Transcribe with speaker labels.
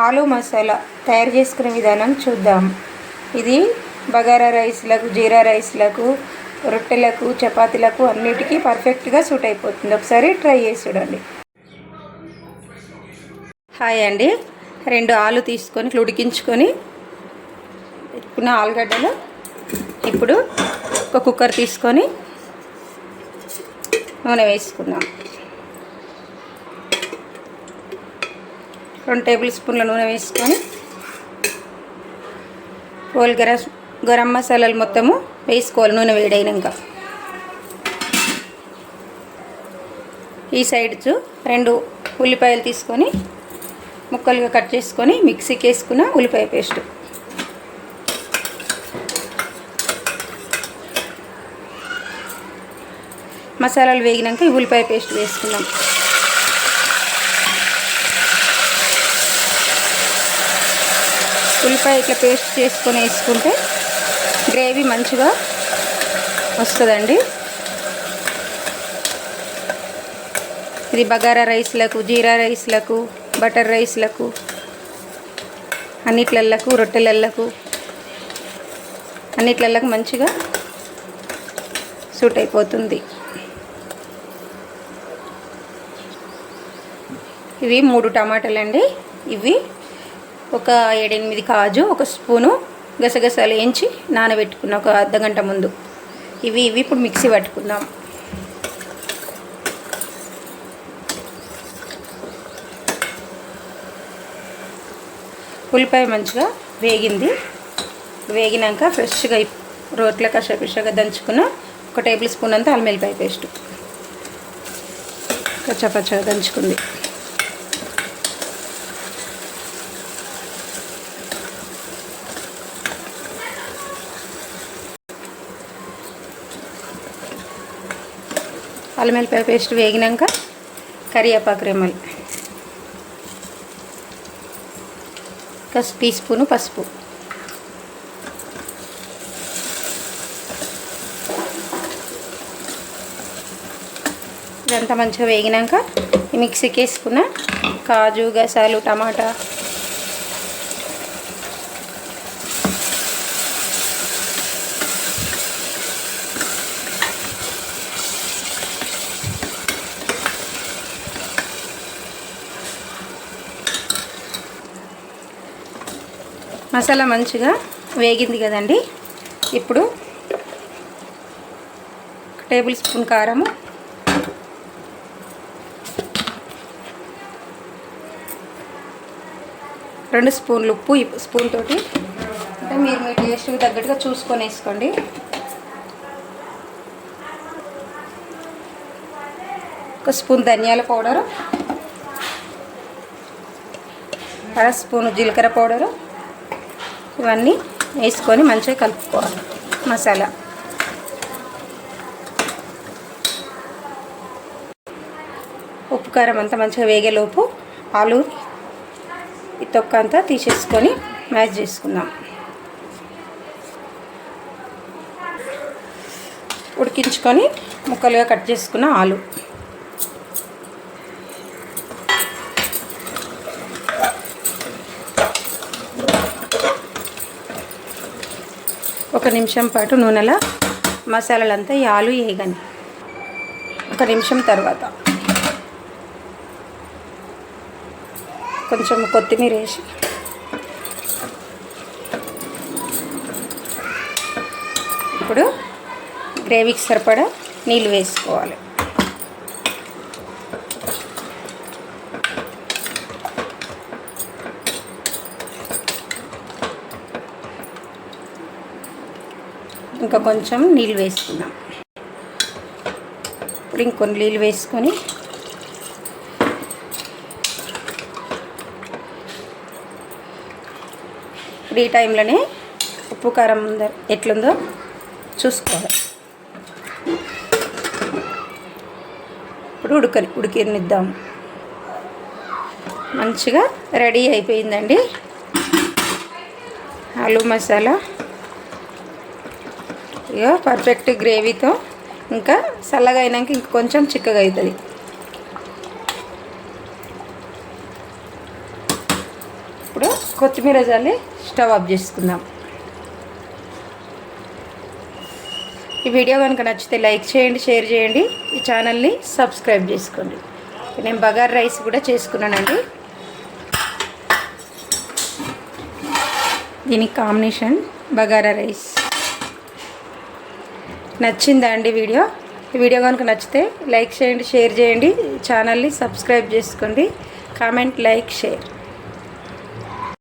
Speaker 1: ఆలు మసాలా తయారు చేసుకునే విధానం చూద్దాం. ఇది బగారా రైస్లకు జీరా రైస్లకు రొట్టెలకు చపాతీలకు అన్నిటికీ పర్ఫెక్ట్గా సూట్ అయిపోతుంది. ఒకసారి ట్రై చేసి చూడండి. హాయ్ అండి. రెండు ఆలు తీసుకొని ఉడికించుకొని పెట్టుకున్న ఆలుగడ్డలు ఇప్పుడు ఒక కుక్కర్ తీసుకొని నూనె వేసుకుందాం. రెండు టేబుల్ స్పూన్ల నూనె వేసుకొని హోల్ గరం గరం మసాలాలు మొత్తము వేసుకోవాలి నూనె వేడైనాక. ఈ సైడ్స్ రెండు ఉల్లిపాయలు తీసుకొని ముక్కలుగా కట్ చేసుకొని మిక్సీకి వేసుకున్న ఉల్లిపాయ పేస్ట్. మసాలాలు వేగినాక ఈ ఉల్లిపాయ పేస్ట్ వేసుకున్నాం ఉల్లిపాయ ఇట్లా పేస్ట్ చేసుకొని వేసుకుంటే గ్రేవీ మంచిగా వస్తుందండి. ఇది బగారా రైస్లకు జీరా రైస్లకు బటర్ రైస్లకు అన్నిట్లలకు రొట్టెలలకు అన్నిట్లకు మంచిగా సూట్ అయిపోతుంది. ఇవి మూడు టమాటాలండి. ఇవి ఒక ఏడెనిమిది కాజు ఒక స్పూను గసగసాలు వేయించి నానబెట్టుకున్న ఒక అర్ధ గంట ముందు. ఇవి ఇవి ఇప్పుడు మిక్సీ పట్టుకుందాం. ఉల్లిపాయ మంచిగా వేగింది. వేగినాక ఫ్రెష్గా రోట్ల కషపిషగా దంచుకున్న ఒక టేబుల్ స్పూన్ అంతా అల్లం వెల్లిపాయ పేస్ట్. కచ్చపచ్చగా దంచుకుంది. అల్లం వెల్లిపాయ పేస్ట్ వేగినాక కరివేపాకు రెమ్మలు. ఒక టీ స్పూను పసుపు. ఇదంతా మంచిగా వేగినాక మిక్సీకి వేసుకున్న కాజు గసాలు టమాటా మసాలా మంచిగా వేగింది కదండి. ఇప్పుడు టేబుల్ స్పూన్ కారము. రెండు స్పూన్లు ఉప్పు స్పూన్ తోటి. అంటే మీరు మీ టేస్ట్కి తగ్గట్టుగా చూసుకొని వేసుకోండి. ఒక స్పూన్ ధనియాల పౌడరు. అర స్పూన్ జీలకర్ర పౌడరు. ఇవన్నీ వేసుకొని మంచిగా కలుపుకోవాలి. మసాలా. ఉప్పు కారం అంతా మంచిగా వేగేలోపు ఆలు ఈ తొక్క అంతా తీసేసుకొని మ్యాచ్ చేసుకుందాం. ఉడికించుకొని ముక్కలుగా కట్ చేసుకున్న ఆలు. ఒక నిమిషం పాటు నూనెలో మసాలాలంతా ఈ ఆలు వేయగని ఒక నిమిషం తర్వాత కొంచెం కొత్తిమీర వేసి ఇప్పుడు గ్రేవీకి సరిపడా నీళ్ళు వేసుకోవాలి. ఇంకా కొంచెం నీళ్ళు వేసుకుందాం. ఇప్పుడు ఇంకొన్ని నీళ్ళు వేసుకొని ఇప్పుడు ఈ టైంలోనే ఉప్పు కారం ఉందో ఎట్లుందో చూసుకోవాలి. ఇప్పుడు ఉడకని ఉడికినిద్దాం. మంచిగా రెడీ అయిపోయిందండి. ఆలు మసాలా ఇక పర్ఫెక్ట్ గ్రేవీతో ఇంకా చల్లగా అయినాక ఇంక కొంచెం చిక్కగా అవుతుంది. ఇప్పుడు కొత్తిమీర చల్లి స్టవ్ ఆఫ్ చేసుకుందాం. ఈ వీడియో కనుక నచ్చితే లైక్ చేయండి షేర్ చేయండి. ఈ ఛానల్ని సబ్స్క్రైబ్ చేసుకోండి. నేను బగార్ రైస్ కూడా చేసుకున్నానండి. దీనికి కాంబినేషన్ బగారా రైస్. నచ్చిందా అండి వీడియో. ఈ వీడియో కనుక నచ్చితే లైక్ చేయండి షేర్ చేయండి. ఛానల్ని సబ్స్క్రైబ్ చేసుకోండి. Comment like share.